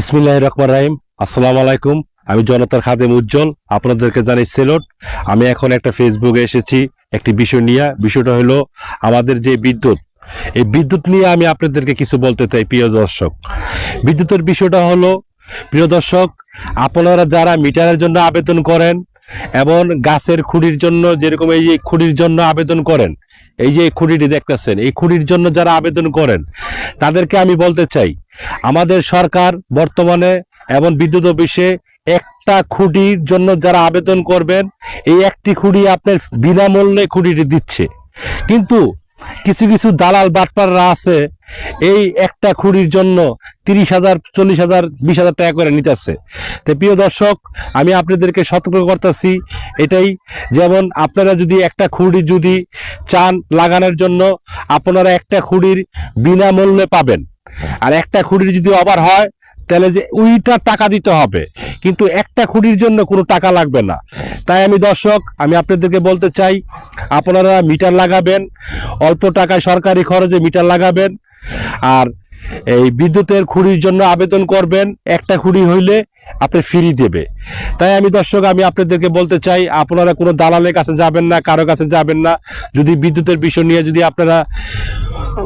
বিসমিল্লাহ রহমান রাহিম। আসসালাম আলাইকুম। আমি জনতার খাদেম উজ্জ্বল, আপনাদেরকে জানাই সেলট। আমি এখন একটা ফেসবুকে এসেছি একটি বিষয় নিয়ে। বিষয়টা হলো আমাদের যে বিদ্যুৎ, এই বিদ্যুৎ নিয়ে আমি আপনাদেরকে কিছু বলতে চাই, প্রিয় দর্শক। বিদ্যুতের বিষয়টা হলো, প্রিয় দর্শক, আপনারা যারা মিটারের জন্য আবেদন করেন এবং গাছের খুঁড়ির জন্য যেরকম এই যে খুঁড়ির জন্য আবেদন করেন, এই যে খুঁড়িটি দেখতেছেন, এই খুঁড়ির জন্য যারা আবেদন করেন, তাদেরকে আমি বলতে চাই, আমাদের সরকার বর্তমানে এবং বিদ্যুৎ অফিসে একটা খুঁটির জন্য যারা আবেদন করবেন, এই একটি খুঁড়ি আপনার বিনামূল্যে খুঁটিটি দিচ্ছে। কিন্তু কিছু কিছু দালাল বাটপাররা আছে, এই একটা খুঁড়ির জন্য তিরিশ হাজার, চল্লিশ হাজার, বিশ হাজার টাকা করে নিতেছে তো প্রিয় দর্শক, আমি আপনাদেরকে সতর্ক করতেছি, এটাই যেমন আপনারা যদি একটা খুঁড়ি যদি চান লাগানোর জন্য, আপনারা একটা খুঁড়ির বিনামূল্যে পাবেন। আর একটা খুঁড়ির যদি ওভার হয় তাহলে যে ওইটা টাকা দিতে হবে। কিন্তু একটা খুঁড়ির জন্য কোনো টাকা লাগবে না। তাই আমি দর্শক, আমি আপনাদেরকে বলতে চাই, আপনারা মিটার লাগাবেন, অল্প টাকায় সরকারি খরচে মিটার লাগাবেন। আর এই বিদ্যুতের খুঁড়ির জন্য আবেদন করবেন। একটা খুঁড়ি হইলে আপনি ফ্রি দেবে। তাই আমি দর্শক, আমি আপনাদেরকে বলতে চাই, আপনারা কোনো দালালের কাছে যাবেন না, কারও কাছে যাবেন না। যদি বিদ্যুতের বিষয় নিয়ে যদি আপনারা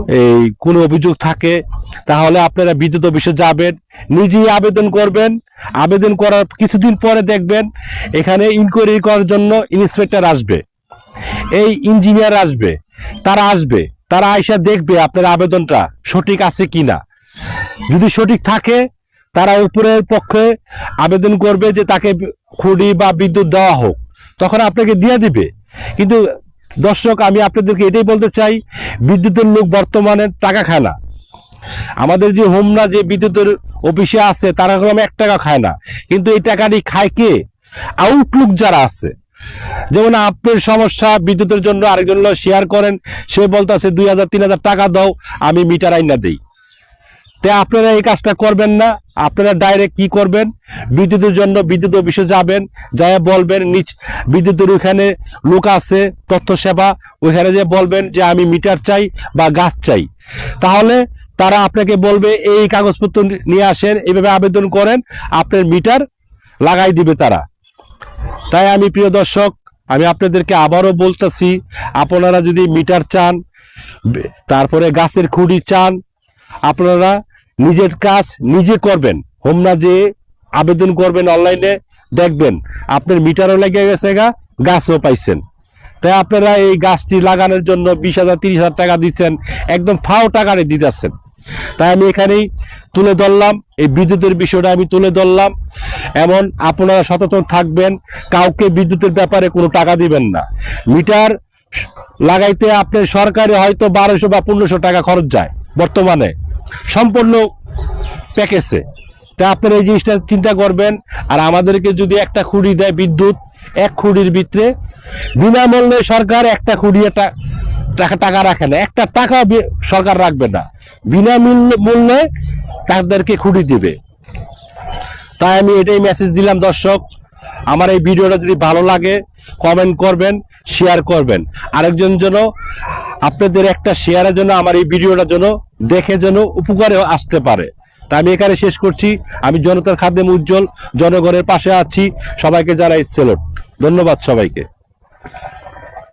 এই কোনো অভিযোগ থাকে, তাহলে আপনারা বিদ্যুৎ অফিসে যাবেন, নিজেই আবেদন করবেন। আবেদন করার কিছুদিন পরে দেখবেন, এখানে ইনকোয়ারি করার জন্য ইন্সপেক্টর আসবে। এই ইঞ্জিনিয়ার আসবে, তারা আসবে। তারা আইসা দেখবে আপনার আবেদনটা সঠিক আছে কি না যদি সঠিক থাকে, তারা উপরের পক্ষে আবেদন করবে যে তাকে খুঁড়ি বা বিদ্যুৎ দেওয়া হোক। তখন আপনাকে দিয়ে দিবে। কিন্তু দর্শক, আমি আপনাদেরকে এটাই বলতে চাই, বিদ্যুতের লোক বর্তমানে টাকা খায় না। আমাদের যে হোমনা যে বিদ্যুতের অফিসে আছে, তারা এক টাকা খায় না। কিন্তু এই টাকাটি খায় কে? আউটলুক যারা আছে যেমন আপনার সমস্যা, বিদ্যুতের জন্য আরেকজন লোক শেয়ার করেন, সে বলতেছে দুই হাজার, তিন হাজার টাকা দাও, আমি মিটার আইনা দিই। তাই আপনারা এই কাজটা করবেন না, আপনারা ডাইরেক্ট কি করবেন? বিদ্যুতের জন্য বিদ্যুৎ অফিসে যাবেন যাই বলবেন নিচ, বিদ্যুতের ওইখানে লোক আছে, তথ্য সেবা, ওইখানে যে বলবেন যে আমি মিটার চাই বা গাছ চাই। তাহলে তারা আপনাকে বলবে, এই কাগজপত্র নিয়ে আসেন এইভাবে আবেদন করেন, আপনার মিটার লাগাই দিবে তারা। তাই আমি প্রিয় দর্শক, আমি আপনাদেরকে আবারও বলতেছি, আপনারা যদি মিটার চান তারপরে গাছের খুঁড়ি চান, আপনারা নিজের কাজ নিজে করবেন। হোমনা যে আবেদন করবেন অনলাইনে, দেখবেন আপনার মিটারও লেগে গেছে গা, গাছও পাইছেন। তাই আপনারা এই গাছটি লাগানোর জন্য বিশ হাজার, তিরিশ হাজার টাকা দিচ্ছেন, একদম ফাও টাকারে দিতেছেন। তাই আমি এখানেই তুলে ধরলাম। এই বিদ্যুতের বিষয়টা আমি তুলে ধরলাম। এমন আপনারা সচেতন থাকবেন, কাউকে বিদ্যুতের ব্যাপারে কোনো টাকা দিবেন না। মিটার লাগাইতে আপনার সরকারি হয়তো বারোশো বা পনেরোশো টাকা খরচ যায় বর্তমানে। সম্পূর্ণ প্যাকেজে। তা আপনারা এই জিনিসটা চিন্তা করবেন। আর আমাদেরকে যদি একটা খুঁড়ি দেয় বিদ্যুৎ, এক খুঁড়ির ভিতরে, বিনামূল্যে সরকার একটা খুঁড়ি টাকা টাকা রাখে না। একটা টাকা সরকার রাখবে না। বিনামূল্যে মূল্যে তাদেরকে খুঁড়ি দিবে। তাই আমি এটাই মেসেজ দিলাম দর্শক। আমার এই ভিডিওটা যদি ভালো লাগে কমেন্ট করবেন শেয়ার করবেন। আরেকজন যেন আপনাদের একটা শেয়ারের জন্য, আমার এই ভিডিওটা জন্য দেখে যেন উপকারে আসতে পারে। তা আমি এখানে শেষ করছি। আমি জনতার খাদ্যে উজ্জ্বল, জনগণের পাশে আছি। সবাইকে জানাই সেলট ধন্যবাদ সবাইকে।